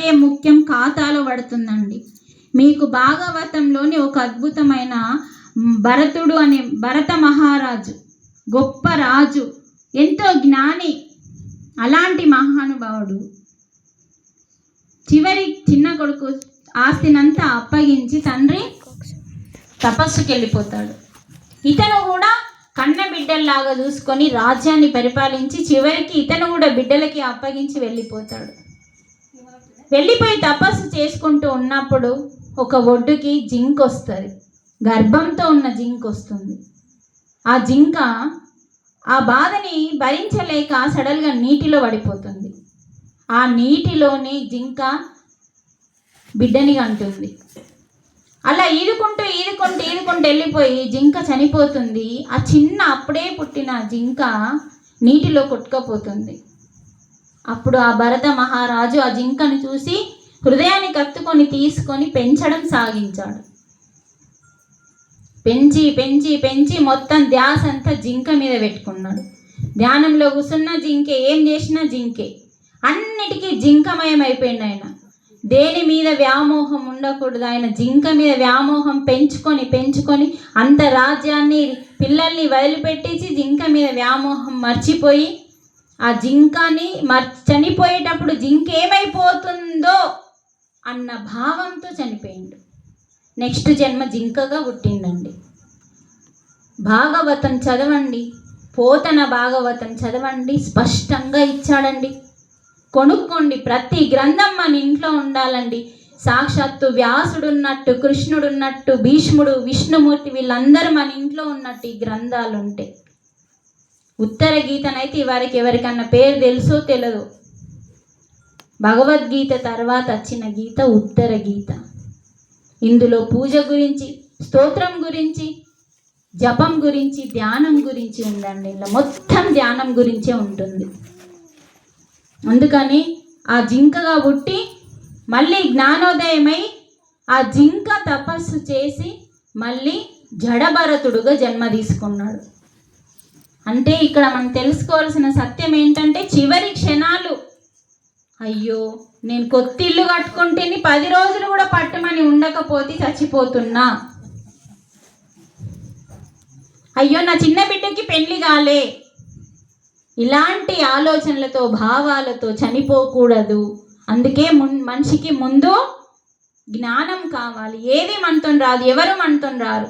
బతే ముఖ్యం ఖాతాలో పడుతుందండి. మీకు భాగవతంలోని ఒక అద్భుతమైన భరతుడు అనే భరత మహారాజు గొప్ప రాజు ఎంతో జ్ఞాని అలాంటి మహానుభావుడు. చివరి చిన్న కొడుకు ఆస్తినంతా అప్పగించి తండ్రి తపస్సుకి వెళ్ళిపోతాడు ఇతను కూడా కన్న బిడ్డల్లాగా చూసుకొని రాజ్యాన్ని పరిపాలించి చివరికి ఇతను కూడా బిడ్డలకి అప్పగించి వెళ్ళిపోతాడు. వెళ్ళిపోయి తపస్సు చేసుకుంటూ ఉన్నప్పుడు ఒక ఒడ్డుకి జింక్ వస్తుంది. గర్భంతో ఉన్న జింక్ వస్తుంది. ఆ జింక ఆ బాధని భరించలేక సడల్గా నీటిలో పడిపోతుంది. ఆ నీటిలోని జింక బిడ్డని అంటుంది. అలా ఈదుకుంటూ ఈదుకుంటూ ఈదుకుంటూ వెళ్ళిపోయి జింక చనిపోతుంది. ఆ చిన్న అప్పుడే పుట్టిన జింక నీటిలో కొట్టుకపోతుంది. అప్పుడు ఆ భరత మహారాజు ఆ జింకను చూసి హృదయాన్ని కత్తుకొని తీసుకొని పెంచడం సాగించాడు. పెంచి పెంచి పెంచి మొత్తం ధ్యాస అంతా జింక మీద పెట్టుకున్నాడు. ధ్యానంలో కూసున్న జింకే ఏం చేసినా జింకే. అన్నిటికీ జింకమయం అయిపోయింది ఆయన. దేని మీద వ్యామోహం ఉండకూడదు. ఆయన జింక మీద వ్యామోహం పెంచుకొని పెంచుకొని అంత రాజ్యాన్ని పిల్లల్ని వదిలిపెట్టేసి జింక మీద వ్యామోహం మర్చిపోయి ఆ జింకని మర్ చనిపోయేటప్పుడు జింక ఏమైపోతుందో అన్న భావంతో చనిపోయిండు. నెక్స్ట్ జన్మ జింకగా పుట్టిండండి భాగవతం చదవండి. పోతన భాగవతం చదవండి. స్పష్టంగా ఇచ్చాడండి. కొనుక్కోండి. ప్రతి గ్రంథం మన ఇంట్లో ఉండాలండి. సాక్షాత్తు వ్యాసుడు ఉన్నట్టు కృష్ణుడు ఉన్నట్టు భీష్ముడు విష్ణుమూర్తి వీళ్ళందరూ మన ఇంట్లో ఉన్నట్టు ఈ గ్రంథాలు ఉంటాయి ఉత్తర గీతనైతే వారికి ఎవరికన్నా పేరు తెలుసో తెలియదు భగవద్గీత తర్వాత వచ్చిన గీత ఉత్తర గీత. ఇందులో పూజ గురించి స్తోత్రం గురించి జపం గురించి ధ్యానం గురించి ఉందండి. ఇలా మొత్తం ధ్యానం గురించే ఉంటుంది. అందుకని ఆ జింకగా పుట్టి మళ్ళీ జ్ఞానోదయమై ఆ జింక తపస్సు చేసి మళ్ళీ జడభరతుడుగా జన్మ తీసుకున్నాడు. అంటే ఇక్కడ మనం తెలుసుకోవాల్సిన సత్యం ఏంటంటే చివరి క్షణాలు. అయ్యో నేను కొత్త ఇల్లు కట్టుకుంటేని పది రోజులు కూడా పట్టమని ఉండకపోతే చచ్చిపోతున్నా. అయ్యో నా చిన్న బిడ్డకి పెళ్ళి కాలే. ఇలాంటి ఆలోచనలతో భావాలతో చనిపోకూడదు. అందుకే మనిషికి ముందు జ్ఞానం కావాలి. ఏది మనతో రాదు ఎవరు మనతో రారు.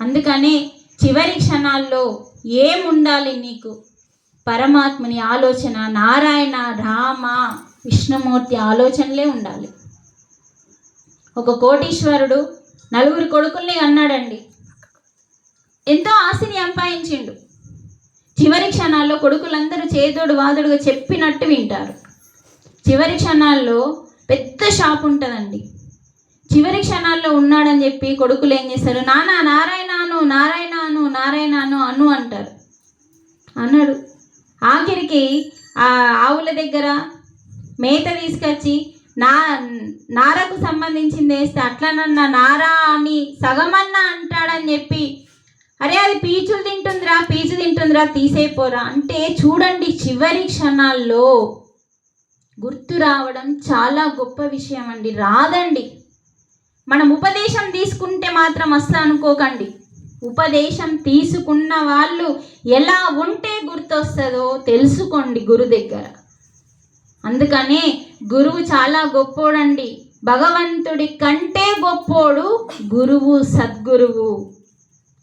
అందుకని చివరి క్షణాల్లో ఏముండాలి నీకు? పరమాత్మని ఆలోచన నారాయణ రామ విష్ణుమూర్తి ఆలోచనలే ఉండాలి. ఒక కోటీశ్వరుడు నలుగురు కొడుకుల్ని అన్నాడండి. ఎంతో ఆస్తిని సంపాదించిండు. చివరి క్షణాల్లో కొడుకులందరూ చేదోడు వాదుడుగా చెప్పినట్టు వింటారు. చివరి క్షణాల్లో పెద్ద షాప్ ఉంటుందండి. చివరి క్షణాల్లో ఉన్నాడని చెప్పి కొడుకులు ఏం చేస్తారు? నానా నారాయణను నారాయణ నారాయణను అను అంటారు. అన్నాడు. ఆఖరికి ఆ ఆవుల దగ్గర మేత తీసుకొచ్చి నా నారకు సంబంధించింది వేస్తే అట్లనన్నా నారా అని సగమన్నా అంటాడని చెప్పి అరే అది పీచులు తింటుందిరా పీచు తింటుందిరా తీసేపోరా అంటే చూడండి చివరి క్షణాల్లో గుర్తు రావడం చాలా గొప్ప విషయం అండి రాదండి. మనం ఉపదేశం తీసుకుంటే మాత్రం వస్తా అనుకోకండి. ఉపదేశం తీసుకున్న వాళ్ళు ఎలా ఉంటే గుర్తొస్తుందో తెలుసుకోండి గురు దగ్గర. అందుకనే గురువు చాలా గొప్పోడండి. భగవంతుడి కంటే గొప్పోడు గురువు సద్గురువు.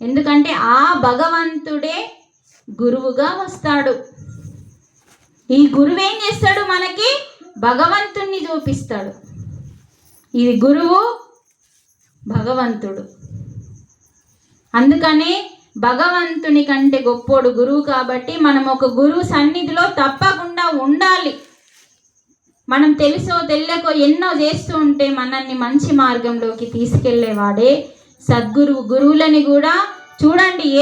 ఎందుకంటే ఆ భగవంతుడే గురువుగా వస్తాడు. ఈ గురువు ఏం చేస్తాడు మనకి? భగవంతుణ్ణి చూపిస్తాడు. ఇది గురువు భగవంతుడు. అందుకనే భగవంతుని కంటే గొప్పోడు గురువు కాబట్టి మనం ఒక గురువు సన్నిధిలో తప్పకుండా ఉండాలి. మనం తెలుసో తెలియకో ఎన్నో చేస్తూ ఉంటే మనల్ని మంచి మార్గంలోకి తీసుకెళ్ళేవాడే సద్గురువు గురువులని కూడా చూడండి ఏ